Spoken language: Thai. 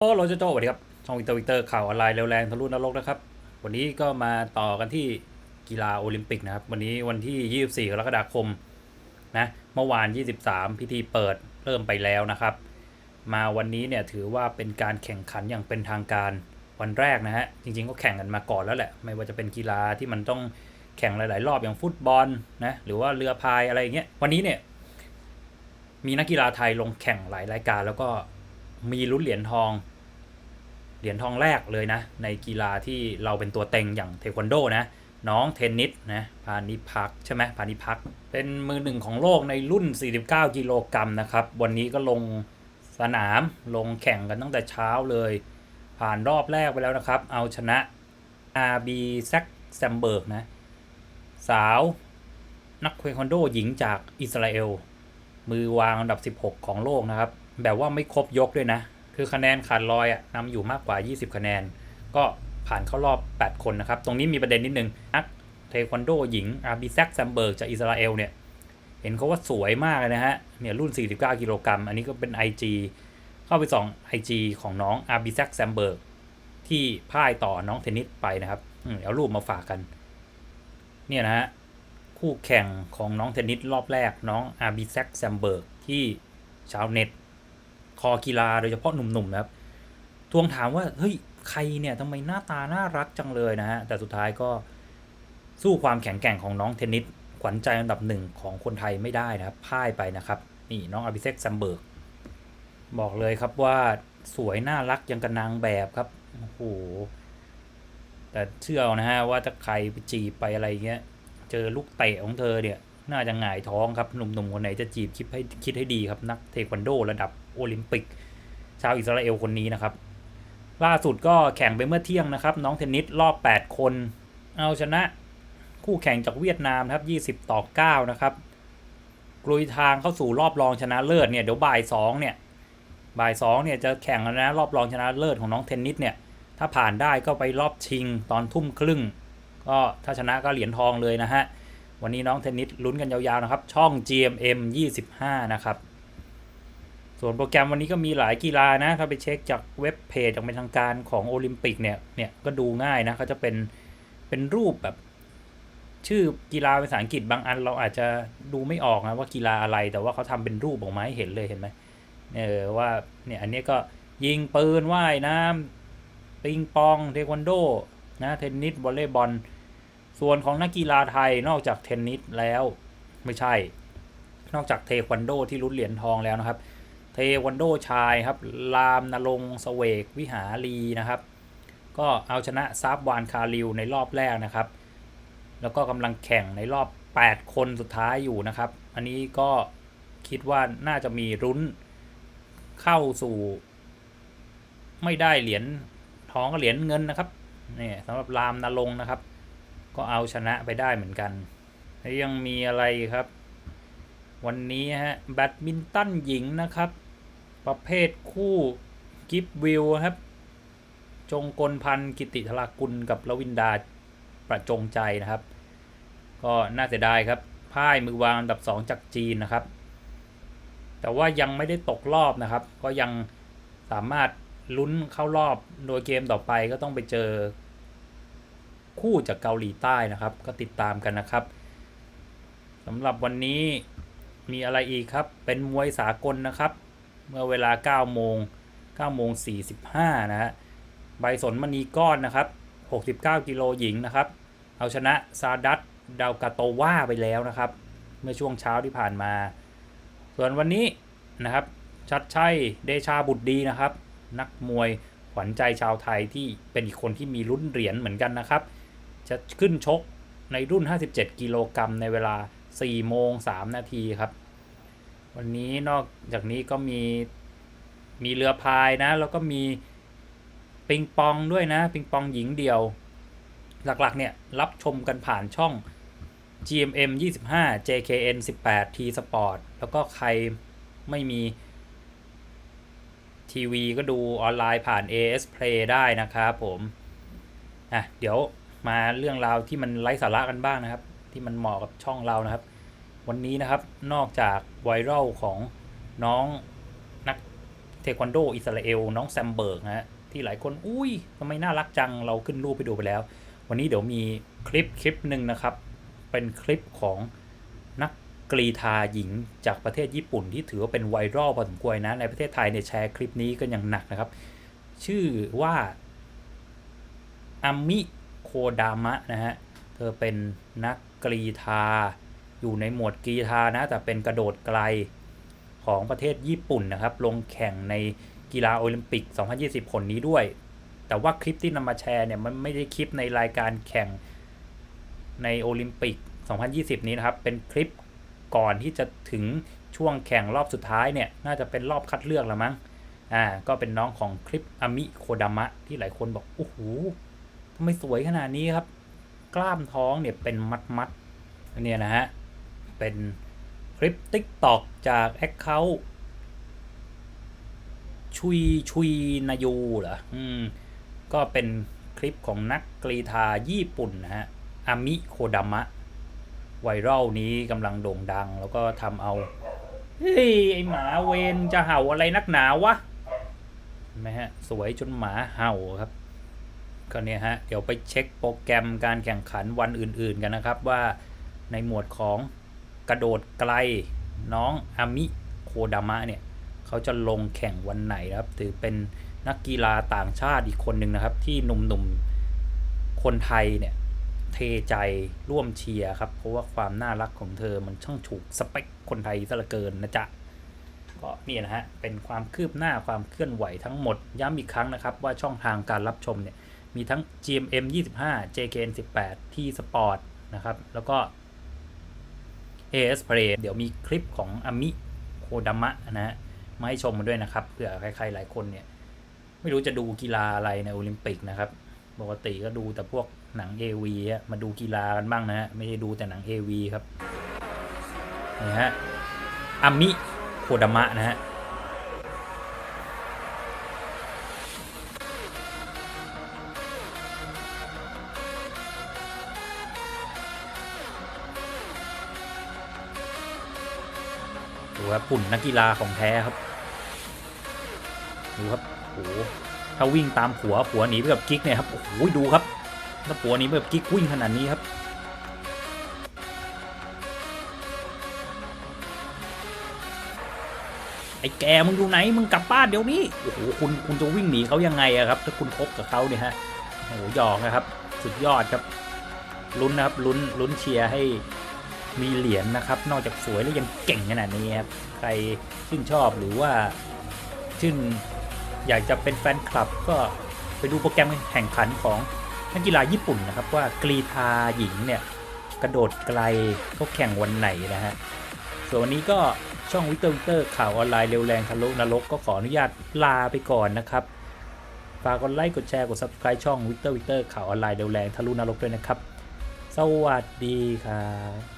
โอ้โรเจโจสวัสดีครับ ช่องวิกเตอร์วิเตอร์ข่าวออนไลน์เร็วแรงทะลุนรกนะครับ วันนี้ก็มาต่อกันที่กีฬาโอลิมปิกนะครับ วันนี้วันที่ 24 กรกฎาคมนะ เมื่อวาน 23 พิธีเปิดเริ่มไปแล้วนะครับ มาวันนี้เนี่ยถือว่าเป็นการแข่งขันอย่างเป็นทางการวันแรกนะฮะ จริงๆก็แข่งกันมาก่อนแล้วแหละ ไม่ว่าจะเป็นกีฬาที่มันต้องแข่งหลาย ๆ รอบอย่างฟุตบอลนะ หรือว่าเรือพายอะไรอย่างเงี้ย วันนี้เนี่ยมีนักกีฬาไทยลงแข่งหลายรายการแล้วก็มีลุ้นเหรียญทอง เหรียญทองแรกเลยนะ ในกีฬาที่เราเป็นตัวเต็งอย่างเทควันโดนะ น้องเทนนิสนะพานิพักใช่ไหมพานิพัก เป็นมือหนึ่งของโลกในรุ่น 49 กิโลกรัมนะครับ วันนี้ก็ลงสนามลงแข่งกันตั้งแต่เช้าเลย ผ่านรอบแรกไปแล้วนะครับ เอาชนะ RB แซกแซมเบิร์กนะ สาวนักเทควันโดหญิงจากอิสราเอล มือวางอันดับ 16 ของโลกนะครับ แบบว่าไม่ครบยกด้วยนะ คือคะแนนขาดลอยอะนำอยู่มากกว่า 20 คะแนน ก็ผ่านเข้ารอบ 8 คนนะครับ ตรงนี้มีประเด็นนิดนึงนักเทควันโดหญิงอาร์บิแซกแซมเบิร์กจากอิสราเอลเนี่ย เห็นเขาว่าสวยมากเลยนะฮะ เนี่ยรุ่น 49 กิโลกรัม อันนี้ก็เป็น IG เข้าไปส่อง IG ของน้องอาร์บิแซกแซมเบิร์กที่พ่ายต่อน้องเทนนิสไปนะครับเอารูปมาฝากกัน เนี่ยนะฮะคู่แข่งของน้องเทนนิสรอบแรกน้องอาร์บิแซกแซมเบิร์กที่ชาวเน็ต คอกีฬาโดยเฉพาะหนุ่มๆนะครับทวงถามว่าเฮ้ยใครเนี่ยทำไมหน้าตาน่ารักจังเลยนะฮะแต่สุดท้ายก็สู้ความแข็งแกร่งของน้องเทนนิสขวัญใจอันดับหนึ่งของคนไทยไม่ได้นะครับพ่ายไปนะครับนี่น้องอภิเษกซัมเบิร์กบอกเลยครับว่าสวยน่ารักยังกับนางแบบครับโอ้โหแต่เชื่อนะฮะว่าถ้าใครไปจีบไปอะไรเงี้ยเจอลูกเตะของเธอเนี่ย น่าจะหงายท้องครับหนุ่มๆคนไหนจะจีบคิดให้คิดให้ดีครับนักเทควันโดระดับโอลิมปิก ชาวอิสราเอลคนนี้นะครับ ล่าสุดก็แข่งไปเมื่อเที่ยงนะครับ น้องเทนนิสรอบ 8 คน เอาชนะคู่แข่งจากเวียดนามนะครับ20 ต่อ 9 นะครับกลุยทางเข้าสู่รอบรองชนะเลิศเนี่ยเดี๋ยวบ่าย2เนี่ยบ่าย2เนี่ยจะแข่งแล้วนะรอบรองชนะเลิศของน้องเทนนิสเนี่ยถ้าผ่านได้ก็ไปรอบชิงตอนทุ่มครึ่ง ก็ถ้าชนะก็เหรียญทองเลยนะฮะ วันนี้น้องเทนนิสลุ้นกันยาวๆนะครับ ช่อง GMM 25 นะครับ ส่วนโปรแกรมวันนี้ก็มีหลายกีฬานะ ถ้าไปเช็คจากเว็บเพจอย่างเป็นทางการของโอลิมปิกเนี่ย เนี่ยก็ดูง่ายนะเขาจะเป็น เป็นรูปแบบ ชื่อกีฬาภาษาอังกฤษบางอันเราอาจจะดูไม่ออกนะว่ากีฬาอะไร แต่ว่าเขาทำเป็นรูปออกมาให้เห็นเลยเห็นไหมเออว่าเนี่ยอันนี้ก็ยิงปืนว่ายน้ำปิงปองเทควันโดนะเทนนิสวอลเลย์บอล ส่วนของนักกีฬาไทยนอกจากเทนนิสแล้วไม่ใช่ นอกจากเทควันโดที่ลุ้นเหรียญทองแล้วนะครับ เทควันโดชายครับรามนรงค์เสเวกวิหารีนะครับ ก็เอาชนะซาบวานคาริวในรอบแรกนะครับ แล้วก็กำลังแข่งในรอบ 8 คนสุดท้ายอยู่นะครับ อันนี้ก็คิดว่าน่าจะมีรุ้นเข้าสู่ ไม่ได้เหรียญทองก็เหรียญเงินนะครับนี่สำหรับรามนรงนะครับ ก็เอาชนะไปได้เหมือนกันแล้วยังมีอะไรครับ วันนี้ฮะแบดมินตันหญิงนะครับ ประเภทคู่กิฟวิวครับ จงกลพันธ์กิติธรากุลกับลวินดาประจงใจนะครับ ก็น่าเสียดายครับพ่ายมือวางอันดับ 2 จากจีนนะครับ แต่ว่ายังไม่ได้ตกรอบนะครับ ก็ยังสามารถลุ้นเข้ารอบโดยเกมต่อไปก็ต้องไปเจอ คู่จากเกาหลีใต้นะครับ ก็ติดตามกันนะครับสำหรับวันนี้มีอะไรอีกครับ เป็นมวยสากลนะครับ เมื่อเวลา 9 โมง 9 โมง 45 นะฮะ ใบสนมณีก้อนนะครับ 69 กิโลหญิงนะครับ เอาชนะซาดัตดาวกาโตวาไปแล้วนะครับ เมื่อช่วงเช้าที่ผ่านมา ส่วนวันนี้นะครับ ชัดชัยเดชาบุตรดีนะครับ นักมวยขวัญใจชาวไทยที่เป็นอีกคนที่มีรุ่นเหรียญเหมือนกันนะครับ จะขึ้นชกในรุ่น 57 กิโลกรัมในเวลา 4 โมง 3 นาทีครับ วันนี้นอกจากนี้ก็มี มีเรือพายนะ แล้วก็มีปิงปองด้วยนะ ปิงปองหญิงเดียว หลักๆเนี่ย รับชมกันผ่านช่อง GMM 25 JKN 18 T Sport แล้วก็ใครไม่มีทีวีก็ดูออนไลน์ผ่าน AS Play ได้นะครับผม อะ เดี๋ยว มาเรื่องราวที่มันไร้สาระกันบ้างนะครับ ที่มันเหมาะกับช่องเรานะครับ วันนี้นะครับนอกจากไวรัลของน้องนักเทควันโดอิสราเอลน้องแซมเบิร์กนะฮะที่หลายคนอุ้ยทำไมน่ารักจังเราขึ้นรูปไปดูไปแล้ว วันนี้เดี๋ยวมีคลิปคลิปหนึ่งนะครับ เป็นคลิปของนักกรีธาหญิงจากประเทศญี่ปุ่นที่ถือว่าเป็นไวรัลพอสมควรนะ ในประเทศไทยเนี่ยแชร์คลิปนี้กันอย่างหนักนะครับ ชื่อว่าอามิ โคดามะนะฮะ เธอเป็นนักกรีธา อยู่ในหมวดกรีธานะ แต่เป็นกระโดดไกลของประเทศญี่ปุ่นนะครับ ลงแข่งในกีฬาโอลิมปิก 2020คนนี้ด้วย แต่ว่าคลิปที่นำมาแชร์เนี่ยมันไม่ได้คลิปในรายการแข่งในโอลิมปิก 2020 นี้นะครับ เป็นคลิปก่อนที่จะถึงช่วงแข่งรอบสุดท้ายเนี่ย น่าจะเป็นรอบคัดเลือกแล้วมั้ง อ่า ก็เป็นน้องของคลิปอามิโคดามะที่หลายคนบอก โอ้โห ไมสวยขนาดนี้ครับ กล้ามท้องเนี่ยเป็นมัดมัดอันเนี่ยนะฮะ เป็นคลิปติ๊กตอกจากแอคเคาท์ชุยชุยนายูเหรอ อืม ก็เป็นคลิปของนักกรีธาญี่ปุ่นนะฮะ อามิโคดามะ ไวรัลนี้กำลังโด่งดัง แล้วก็ทำเอา เฮ้ย ไอหมาเวนจะเห่าอะไรนักหนาวะเห็นไหมฮะ สวยจนหมาเห่าครับ ก็เนี่ยฮะ เดี๋ยวไปเช็คโปรแกรมการแข่งขันวันอื่นๆกันนะครับว่าในหมวดของกระโดดไกลน้องอามิโคดามะเนี่ยเขาจะลงแข่งวันไหนนะครับถือเป็นนักกีฬาต่างชาติอีกคนหนึ่งนะครับ ที่หนุ่มๆคนไทยเนี่ยเทใจร่วมเชียร์ครับ เพราะว่าความน่ารักของเธอมันช่างถูกสเปคคนไทยซะเหลือเกินนะจ๊ะก็นี่นะฮะเป็นความคืบหน้าความเคลื่อนไหวทั้งหมดย้ำอีกครั้งนะครับ ว่าช่องทางการรับชมเนี่ย มีทั้ง GMM 25 JKN 18 T Sport นะครับ แล้วก็ AS Play เดี๋ยวมีคลิปของอามิโคดามะนะฮะมาให้ชมมาด้วยนะครับเผื่อใครๆหลายคนเนี่ย ไม่รู้จะดูกีฬาอะไรในโอลิมปิกนะครับ ปกติก็ดูแต่พวกหนัง AV อะมาดูกีฬากันบ้างนะฮะ ไม่ได้ดูแต่หนัง AV ครับ นี่ฮะอามิโคดามะนะฮะ ครับปุ่นนักกีฬาของแท้ครับดูครับโอ้โหถ้าวิ่งตามผัวผัวหนีไปกับกิ๊กเนี่ยครับโอ้โหดูครับถ้าผัวหนีไปกับกิ๊กวิ่งขนาดนี้ครับไอ้แกมึงอยู่ไหนมึงกลับบ้านเดี๋ยวนี้โอ้โหคุณคุณจะวิ่งหนีเขายังไงอะครับ ถ้าคุณคบกับเขาเนี่ยฮะโอ้โหหยอกนะครับ สุดยอดครับลุ้นนะครับลุ้นลุ้นเชียร์ให้ มีเหรียญนะครับ นอกจากสวยแล้วยังเก่งขนาดนี้ครับ ใครชื่นชอบหรือว่าชื่นอยากจะเป็นแฟนคลับก็ไปดูโปรแกรมแข่งขันของนักกีฬาญี่ปุ่นนะครับ ว่ากรีธาหญิงเนี่ยกระโดดไกลเขาแข่งวันไหนนะฮะ ส่วนวันนี้ก็ช่องวิเตอร์วิเตอร์ข่าวออนไลน์เร็วแรงทะลุนรกก็ขออนุญาตลาไปก่อนนะครับ ฝากกดไลค์กดแชร์กด subscribe ช่องวิเตอร์วิเตอร์ข่าวออนไลน์เร็วแรงทะลุนรกด้วยนะครับ สวัสดีครับ